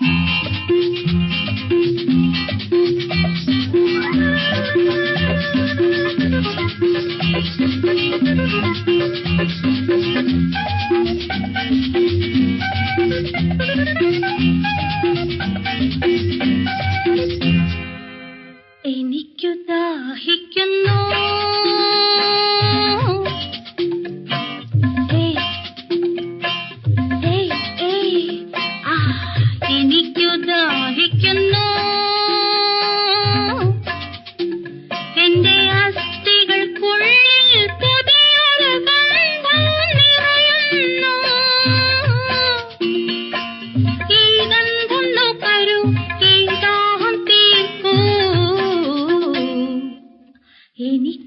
Thank you.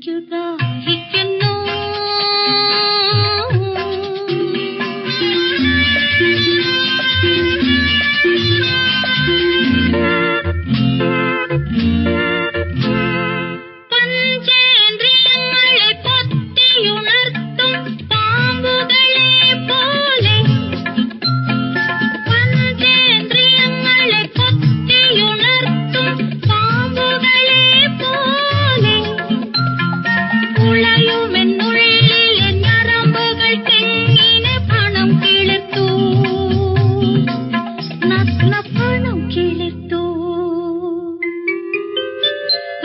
ചുകാരിക്കുന്നു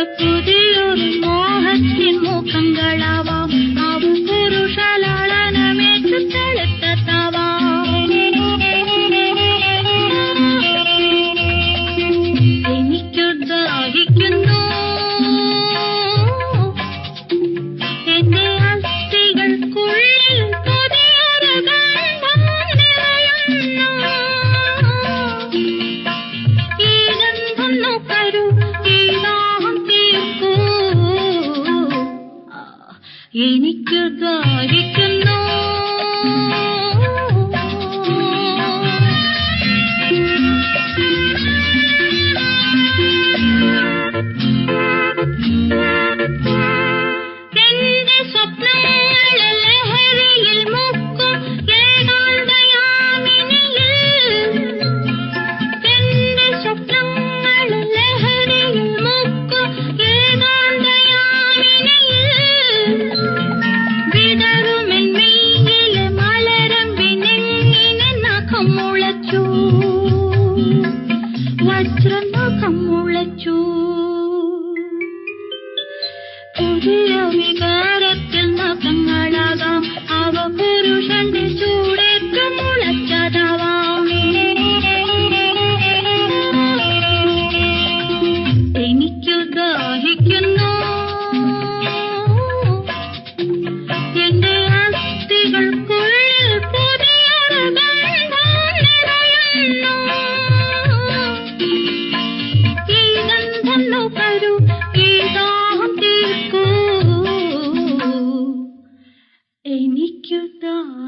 புதியொரு மோகத்தின் மூக்கங்களாவாம். நாவும் എനിക്കു ദാഹിക്കുന്നു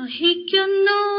Mahik you know